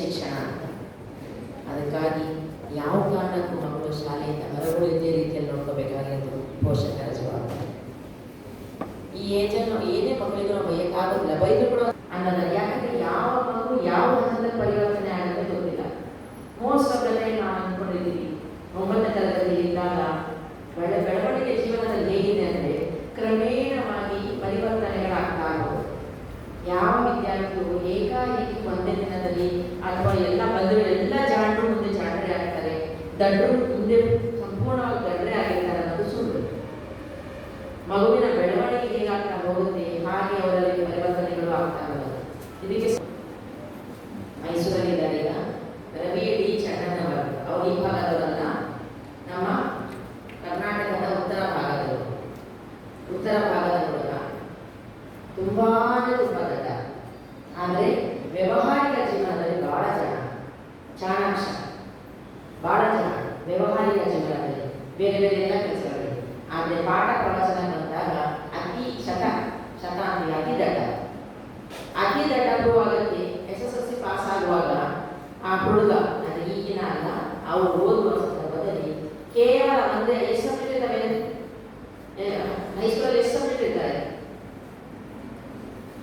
ಶಿಕ್ಷಣ ಅಂತ. ಅದಕ್ಕಾಗಿ ಯಾವ ಕಾರಣಕ್ಕೂ ಮಕ್ಕಳು ಶಾಲೆಯಿಂದ ಹೊರಗುಳಿದೇ ರೀತಿಯಲ್ಲಿ ನೋಡ್ಕೋಬೇಕಾಗಿರೋದು ಪೋಷಕರ ಜವಾಬ್ದಾರಿ. ಈ ಏಜನ್ನು ಏನೇ ಮಕ್ಕಳಿಗೂ ನಾವು ಬೈಯಕ್ಕಾಗೋದಿಲ್ಲ ಕೂಡ ಒಂದೇ ದಿನದಲ್ಲಿ ಅಥವಾ ಎಲ್ಲ ಬಂಧುಗಳು ಎಲ್ಲ ಜಾಣರು ಮುಂದೆ ಜಾಣರೇ ಆಗ್ತಾರೆ. ದಡ್ಡರು ಮುಂದೆ ಸಂಪೂರ್ಣವಾಗಿ ದಡ್ಡರೇ ಆಗಿರ್ತಾರೆ ಅನ್ನೋದು ಸುಳ್ಳು. ಮಗುವಿನ ಬೆಳವಣಿಗೆ ಹೇಗಾಗ್ತಾ ಹೋಗುತ್ತೆ, ಹಾಗೆ ಅವರಲ್ಲಿ ಪರಿವರ್ತನೆಗಳು ಆಗ್ತಾ ಇದಕ್ಕೆ ಮೈಸೂರಲ್ಲಿದ್ದಾರೆ ಈಗ. ರವಿ ಡಿ. ಚನ್ನಣ್ಣವರು ಅವರು. ಈ ಭಾಗದವರಲ್ಲ. ನಮ್ಮ ಕರ್ನಾಟಕದ ಉತ್ತರ ಭಾಗದವರು. ಉತ್ತರ ಭಾಗದವರ ತುಂಬಾನೇ ತುಂಬಾ ದಡ್ಡ. ಆದರೆ ಜೀವನದಲ್ಲಿ ಜನ ಚಾಣಾಕ್ಷ ಬಹಳ ಜನ ವ್ಯವಹಾರಿಕ ಜನರಲ್ಲಿ ಬೇರೆ ಬೇರೆ ಎಲ್ಲ ಕೆಲಸಗಳಿವೆ. ಆದರೆ ಪಾಠ ಪ್ರವಚನ ಬಂದಾಗ ಅತಿ ಶತ ಶತ ಅಂದರೆ ಅತಿ ದಡ್ಡ ಅತಿ ದಡ್ಡ ಆಗತ್ತೆ S S L C pass ಆಗುವಾಗ ಆ ಹುಡುಗ, ಅದು ಈಗಿನ ಅಲ್ಲ, ಅವರು ಓದುವ ಸಂದರ್ಭದಲ್ಲಿ ಕೇವಲ ಒಂದೇ ಎಷ್ಟು ಸಬ್ಜೆಕ್ಟ್ ಇದ್ದಾವೆ ಹೈಸ್ಕೂಲಲ್ಲಿ ಎಷ್ಟು ಸಬ್ಜೆಕ್ಟ್ ಇದ್ದಾರೆ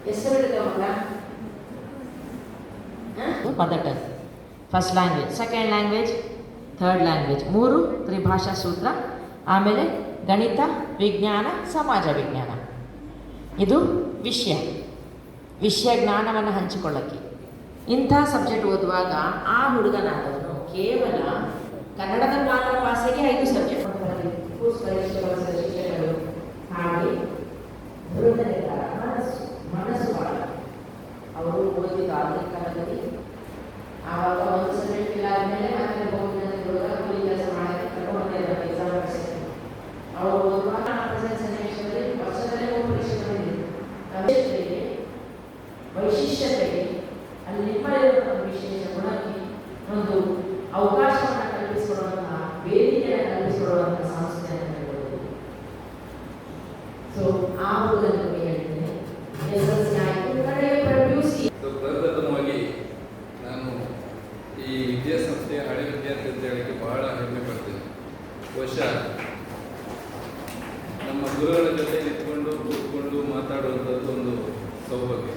ಎಷ್ಟು ಸಬ್ಜೆಕ್ಟ್ ಇದ್ದಾವೆ ಮಕ್ಕಳ mother tongue first language second language third language ಮೂರು ತ್ರಿಭಾಷಾ ಸೂತ್ರ, ಆಮೇಲೆ ಗಣಿತ, ವಿಜ್ಞಾನ, ಸಮಾಜ ವಿಜ್ಞಾನ. ಇದು ವಿಷಯ. ವಿಷಯ ಜ್ಞಾನವನ್ನು ಹಂಚಿಕೊಳ್ಳಕ್ಕೆ ಇಂಥ ಸಬ್ಜೆಕ್ಟ್ ಓದುವಾಗ ಆ ಹುಡುಗನಾದವನು ಕೇವಲ ಕನ್ನಡದ ಮಾತ್ರ ಪಾಸಿಗೆ ಐದು ಸಬ್ಜೆಕ್ಟ್ ಶಿಕ್ಷಕರು ಹಾಗೆ ವೃದ್ಧರಿದ್ದಾರೆ ಮನಸ್ಸು ಮನಸ್ಸು ಬಹಳ ಅವರು ಓದಿದ ಆಗಿನ ಕಾಲದಲ್ಲಿ ಆವಾಗ ಒಂದು ಸಬ್ಜೆಕ್ಟ್ ಇಲ್ಲ ಆದಮೇಲೆ ಮತ್ತೆ ಹೋಗಿ ಹುಡುಗ ಕೂಲಿ ಕೆಲಸ ಮಾಡಕ್ಕೆ ಕರ್ಕೊಂಡು ಎಕ್ಸಾಮ್ ಬರ್ಸಿದ್ರು ಅವರು ಓದುವಾಗ ಪ್ರೆಸೆಂಟ್ ಸನ್ನಿವೇಶದಲ್ಲಿ ವರ್ಷದಲ್ಲೇ ಹೋಗಿ ಪರೀಕ್ಷೆ ಬಂದಿದ್ರು ಪ್ರವೇಶಗಳಿಗೆ ವೈಶಿಷ್ಟ್ಯತೆಗೆ ಅಲ್ಲಿ ನಿಮ್ಮಲ್ಲಿರುವಂತಹ ಒಂದು ವಿಶೇಷ ಗುಣಕ್ಕೆ ಒಂದು ಅವಕಾಶವನ್ನು ಕಲ್ಪಿಸಿಕೊಡುವಂತಹ ವೇದಿಕೆಯನ್ನು ಸಂಸ್ಥೆ ಅಂತ ಹೇಳ್ಬೋದು ಸೊ ಆ ಮೂಲಕ ನಾನು ಈ ವಿದ್ಯಾಸಂಸ್ಥೆಯ ಹಳೆ ವಿದ್ಯಾರ್ಥಿ ಅಂತ ಹೇಳಕ್ಕೆ ಬಹಳ ಹೆಮ್ಮೆ ಪಡ್ತೀನಿ. ನಮ್ಮ ಗುರುಗಳ ಜೊತೆ ನಿಂತ್ಕೊಂಡು, ಕೂತ್ಕೊಂಡು ಮಾತಾಡುವಂಥದ್ದು ಒಂದು ಸೌಭಾಗ್ಯ.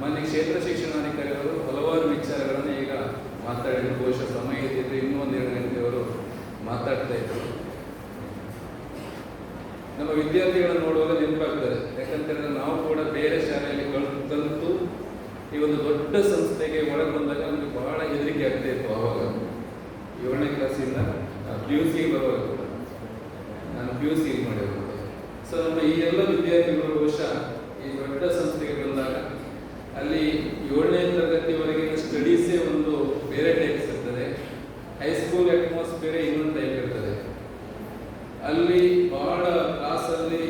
ಮಾನ್ಯ ಕ್ಷೇತ್ರ ಶಿಕ್ಷಣಾಧಿಕಾರಿಗಳು ಹಲವಾರು ವಿಚಾರಗಳನ್ನು ಈಗ ಮಾತಾಡಿದ್ರು. ಬಹುಶಃ ನಮ್ಮ ವಿದ್ಯಾರ್ಥಿಗಳನ್ನು ನೋಡುವಾಗ ನೆನಪಾಗ್ತದೆ. ಯಾಕಂತೇಳಿದ್ರೆ ನಾವು ಕೂಡ ಬೇರೆ ಶಾಲೆಯಲ್ಲಿ ಕಲ್ತು ಈ ಒಂದು ದೊಡ್ಡ ಸಂಸ್ಥೆಗೆ ಒಳಗೆ ಬಂದಾಗ ನಮಗೆ ಬಹಳ ಹೆದರಿಕೆ ಆಗ್ತಾ ಇತ್ತು ಆವಾಗ ಏಳನೇ ಕ್ಲಾಸಿಂದ ಪಿ ಯು ಸಿ ಬರುವಾಗ ನಾನು ಪಿ ಯು ಸಿ ಮಾಡಿರೋದು. ಸೊ ನಮ್ಮ ಈ ಎಲ್ಲ ವಿದ್ಯಾರ್ಥಿಗಳು ಬಹುಶಃ ಈ ದೊಡ್ಡ ಸಂಸ್ಥೆಗೆ ಬಂದಾಗ ಅಲ್ಲಿ ಏಳನೇ ತರಗತಿವರೆಗಿನ ಸ್ಟಡೀಸೇ ಒಂದು ಬೇರೆ ಟೈಪ್ಸ್ ಇರ್ತದೆ ಹೈಸ್ಕೂಲ್ ಅಟ್ಮಾಸ್ಫಿಯರೇ ಇನ್ನೊಂದು ಟೈಪ್ ಇರ್ತದೆ ಅಲ್ಲಿ ಬಹಳ ಕ್ಲಾಸಲ್ಲಿ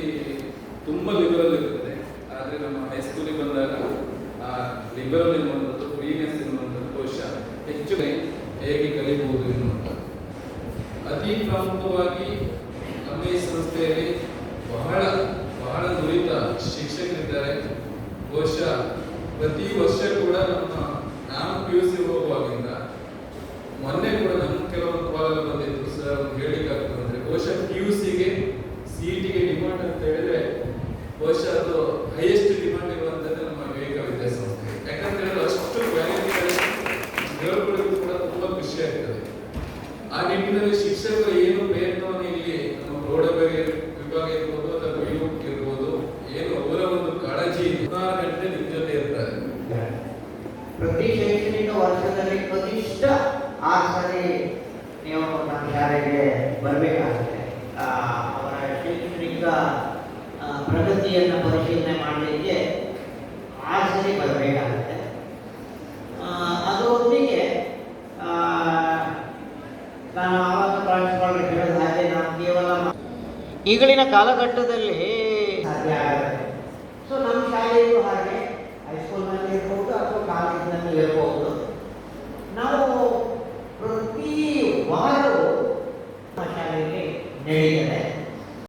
ತುಂಬ ಲಿಬರಲ್ ಇರ್ತದೆ ಆದರೆ ನಮ್ಮ ಹೈಸ್ಕೂಲಿಗೆ ಬಂದಾಗ ಆ ಲಿಬರಲ್ ಎನ್ನುವಂಥದ್ದು ಫ್ರೀನೆಸ್ ಎನ್ನುವಂಥದ್ದು ಬಹುಶಃ ಹೆಚ್ಚು ಹೇಗೆ ಕಲಿಬಹುದು ಎನ್ನುವಂಥದ್ದು. ಅತಿ ಪ್ರಮುಖವಾಗಿ ನಮ್ಮ ಈ ಸಂಸ್ಥೆಯಲ್ಲಿ ಬಹಳ ಬಹಳ ನುರಿತ ಶಿಕ್ಷಕರಿದ್ದಾರೆ. ಬಹುಶಃ ಪ್ರತಿ ವರ್ಷ ಕೂಡ ನಮ್ಮ, ನಾನು ಪಿ ಯು ಸಿ ಹೋಗುವಾಗಿಂದ ಮೊನ್ನೆ ಕೂಡ ನಮ್ಮ ಕೆಲವೊಂದು ಕಾಲಲ್ಲಿ ಬಂದಿತ್ತು. ಸರ್ ಒಂದು ಹೇಳಿಕೆ ಆಗ್ತದೆ ಅಂದ್ರೆ ಬಹುಶಃ ಪಿ ಯು ಸಿಗೆ ಸಿ ಟಿಗೆ ಡಿಮಾಂಡ್ ಅಂತ ಹೇಳಿದ್ರೆ ಬಹುಶಃ ಅದು ಶಿಕ್ಷಕರು ಏನು ಪ್ರಯತ್ನವನ್ನು ಇಲ್ಲಿ? ನಮ್ಮ ಪ್ರೌಢ ವಿಭಾಗ ಇರ್ಬೋದು ಅಥವಾ ಯು ಇರ್ಬೋದು. ಏನು ಅವರ ಒಂದು ಕಾಳಜಿ ಹದಿನಾರು ಗಂಟೆ ನಿಮ್ಮ ಇರ್ತಾರೆ. ಪ್ರತಿ ಶೈಕ್ಷಣಿಕ ವರ್ಷದಲ್ಲಿ ಪ್ರತಿಷ್ಠ ಆರು ಸಾರಿ ನೀವು ನಮ್ಮ ಶಾಲೆಗೆ ಬರಬೇಕಾಗುತ್ತೆ ಅವರ ಶೈಕ್ಷಣಿಕ ಪ್ರಗತಿಯನ್ನು ಪರಿಶೀಲನೆ ಮಾಡಲಿಕ್ಕೆ ಆರು ಸರಿ ಬರಬೇಕಾಗುತ್ತೆ ಅದರೊಂದಿಗೆ ನಾನು ಆವಾಗ ಹಾಗೆ ನಾವು ಕೇವಲ ಈಗಳಿನ ಕಾಲಘಟ್ಟದಲ್ಲಿ ಸಾಧ್ಯ ಆಗುತ್ತೆ. ಸೊ ನಮ್ಮ ಶಾಲೆಯೂ ಹಾಗೆ ಹೈಸ್ಕೂಲ್ನಲ್ಲಿ ಇರ್ಬೋದು ಅಥವಾ ಕಾಲೇಜಿನಲ್ಲಿ ಇರ್ಬೋದು